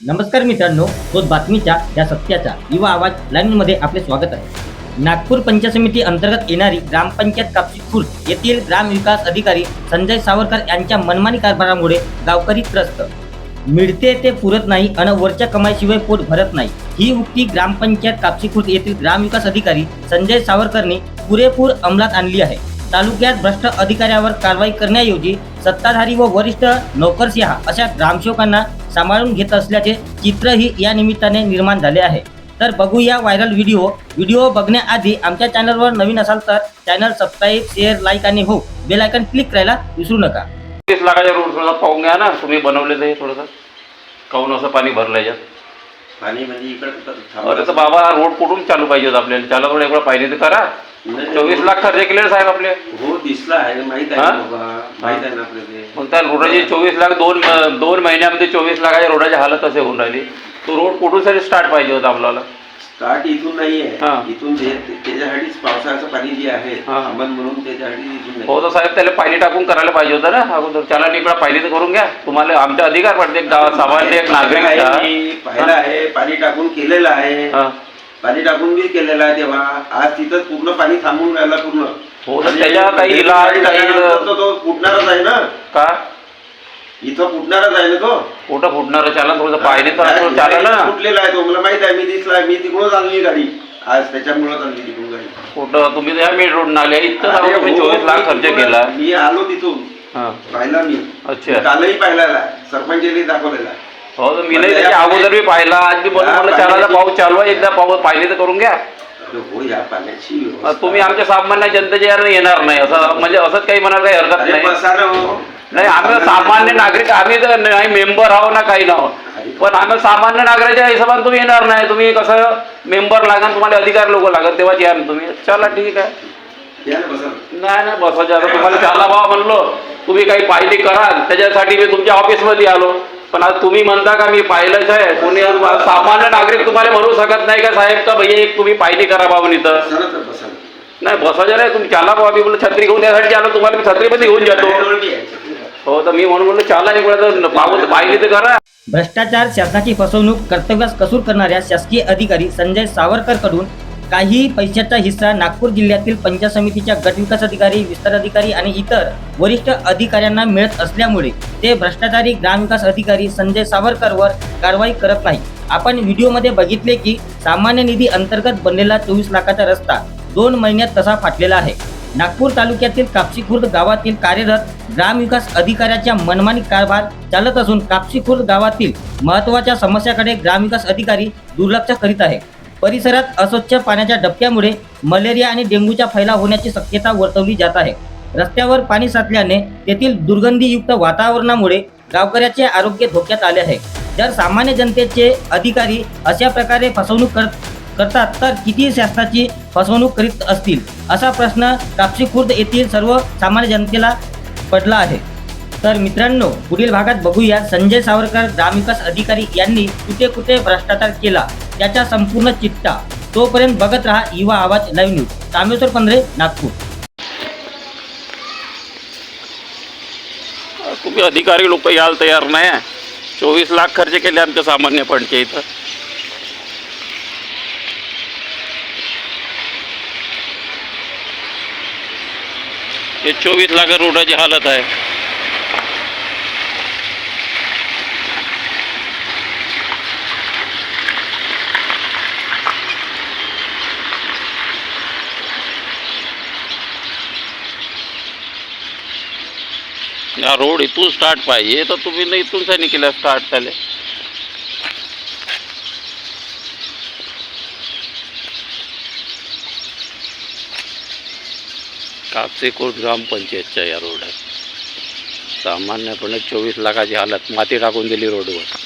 नमस्कार मित्रांनो तो बातमीच्या या सत्याचा युवा आवाज लाईनमध्ये आपले स्वागत आहे. नागपूर पंचायत समिती अंतर्गत येणारी ग्रामपंचायत कापसी खुर्द येथील ग्रामविकास अधिकारी संजय सावरकर यांच्या मनमानी कारभारामुळे गावकरी त्रस्त. मिळते ते पुरत नाही अन वरच्या कमाईशिवाय पोट भरत नाही. ही उक्ती ग्रामपंचायत कापसी खुर्द येथील ग्रामविकास अधिकारी संजय सावरकरने पुरेपूर अंमलात आणली आहे. तालुक्यात भ्रष्ट अधिकाऱ्यावर कारवाई करण्याऐवजी सत्ताधारी व वरिष्ठ नोकरशहा अशा ग्रामसेवकांना सांभाळून घेत असल्याचे चित्रही या निमित्ताने निर्माण झाले आहे. तर बघूया व्हायरल व्हिडिओ. व्हिडिओ बघण्याआधी आमच्या चॅनलवर नवीन असाल तर चॅनल सबस्क्राईब शेअर लाईक आणि हो बेल आयकन क्लिक करायला विसरू नका. तीस लाखाच्या रोड थोडा पाहून घ्या ना. तुम्ही बनवले ते थोडंसं. काहून असं पाणी भरलं याच्यात पाणी म्हणजे इकडे अरे तर बाबा रोड कुठून चालू पाहिजे होतं आपल्याला? त्याला थोडं एवढं पाहिजे तर करा. चोवीस लाख खर्च केले साहेब आपले हो दिसला आहे माहीत आहे? ना बाबा माहीत आहे ना आपल्याला ते. मग त्या रोडाचे चोवीस लाख दोन दोन महिन्यामध्ये चोवीस लाखाच्या रोडाची हालत असे होऊन राहिली तो रोड कुठून तरी स्टार्ट पाहिजे होता आपल्याला स्टार्ट इथून नाही हा. आहे इथून जे ते- त्याच्यासाठीच पावसाचं पाणी जे आहे हा. म्हणून त्याच्यासाठी इथून हो. तर साहेब त्याला पाणी टाकून करायला पाहिजे होतं ना अगोदर त्याला निकडा पाहिजे तर करून घ्या तुम्हाला आमचा अधिकार पडते एक सामान्य एक नागरिक आहे, मी पाहिलं आहे पाणी टाकून केलेलं आहे हा. पाणी टाकून बी केलेलं आहे तेव्हा. आज तिथं पूर्ण पाणी थांबून राहिला पूर्ण. हो, तर त्याच्यावर काही इलाज, पाणी काही- टाकल्यानंतर तो- तो फुटणारच आहे ना. का? इथं फुटणारच आहे ना तो. कुठं फुटणार? चाला थोडं पाहिजे तर चालेल ना. फुटलेला आहे तो. मला माहीत आहे मी दिसला मी तिकडूनच आणली गाडी. आज त्याच्यामुळेच आणली तिकडून गाडी. कुठं? तुम्ही त्या मेन रोड नाले अरे तुम्ही हो, चोवीस लाख मी खर्च तिकडून- केला. मी आलो तिथून. हा. पाहिला मी. अच्छा. कालही पाहिलेला. आहे सरपंचाने दाखवलेला. आहे हो मी नाही त्याच्या अगोदर बी पाहिला. आज बोलून या म्हणलं पाऊस चालू आहे. एकदा पाऊस पाहिले तर करून घ्या. हो या पाण्याची व्यवस्था. तुम्ही आमच्या सामान्य जनतेच्या यानं येणार नाही. असं म्हणजे असंच काही म्हणायला काही हरकत अरे नाही. बसा ना हो. नाही आम्ही सामान्य नागरिक आम्ही तर नाही मेंबर आहो ना काही नाहो पण आम्ही सामान्य नागरिकाच्या हिशोबाने तुम्ही येणार नाही. तुम्ही कसं मेंबर लागन तुम्हाला अधिकार लोक लागत तेव्हाच या ना तुम्ही. चला ठीक आहे. या ना बसा ना. नाही नाही बसायचं. आता तुम्हाला चाला भावा म्हणलो. तुम्ही काही पाहिली कराल त्याच्यासाठी मी तुमच्या ऑफिसमध्ये आलो. पण आज तुम्ही म्हणता का मी पाहिलंच आहे? कोणी सामान्य नागरिक तुम्हाला म्हणू शकत नाही का साहेब? का भैया एक तुम्ही पाहिली करा बाबा इथं. नाही बसायचं नाही. तुम्ही चाला बाबा मी बोललो छत्री घेऊन यासाठी आलो तुम्हाला मी छत्रीमध्ये घेऊन जातो. हो तर मी म्हणून म्हणलं चाला एक वेळा. पाहून पाहिली तर करा. भ्रष्टाचार शासनाची फसवणूक कर्तव्यास कसूर करणाऱ्या शासकीय अधिकारी संजय सावरकरकडून काही पैशाचा हिस्सा नागपूर जिल्ह्यातील पंचायत समितीच्या गटविकास अधिकारी विस्तार अधिकारी आणि इतर वरिष्ठ अधिकाऱ्यांना मिळत असल्यामुळे ते भ्रष्टाचारी ग्रामविकास अधिकारी संजय सावरकरवर कारवाई करत नाही आपण व्हिडिओमध्ये बघितले की सामान्य निधी अंतर्गत बनलेला चोवीस लाखाचा रस्ता दोन महिन्यात तसा फाटलेला आहे. नागपूर तालुक्यातील कापशी खुर्द गावातील कार्यरत ग्रामविकास अधिकाऱ्याच्या मनमानी कारभार चालत असून कापशी खुर्द गावातील महत्त्वाच्या समस्याकडे ग्रामविकास अधिकारी दुर्लक्ष करीत आहे परिसरात अस्वच्छ पाण्याच्या डबक्यामुळे मलेरिया आणि डेंग्यूचा फैलाव होण्याची शक्यता वर्तवली जात आहे. रस्त्यावर पाणी साचल्याने तेथील दुर्गंधीयुक्त वातावरणामुळे गावकऱ्याचे आरोग्य धोक्यात आले आहे. जर सामान्य जनतेचे अधिकारी अशा प्रकारे फसवणूक करत करतात तर किती शासनाची फसवणूक करीत असतील असा प्रश्न कापशी खुर्द येथील सर्व सामान्य जनतेला पडला आहे. तर मित्रांनो पुढील भागात बघूया. संजय सावरकर ग्रामविकास अधिकारी यांनी कुठे कुठे भ्रष्टाचार केला? याचा संपूर्ण चिट्टा तोपर्यंत बघत राहा युवा आवाज लाईव्ह न्यूज कामेश्वर पंधरे नागपूर. तुम्ही अधिकारी लोक यायला तयार नाही चोवीस लाख खर्च केले आमच्या सामान्य फंडच्या इथं. हे चोवीस लाख रोडाची हालत आहे. हा रोड इथून स्टार्ट पाहिजे तर तुम्ही नाही इथून नाही केला स्टार्ट झाले. कापसेकोट ग्रामपंचायतच्या या रोड सामान्यपणे चोवीस लाखाची हालत. माती टाकून दिली रोडवर.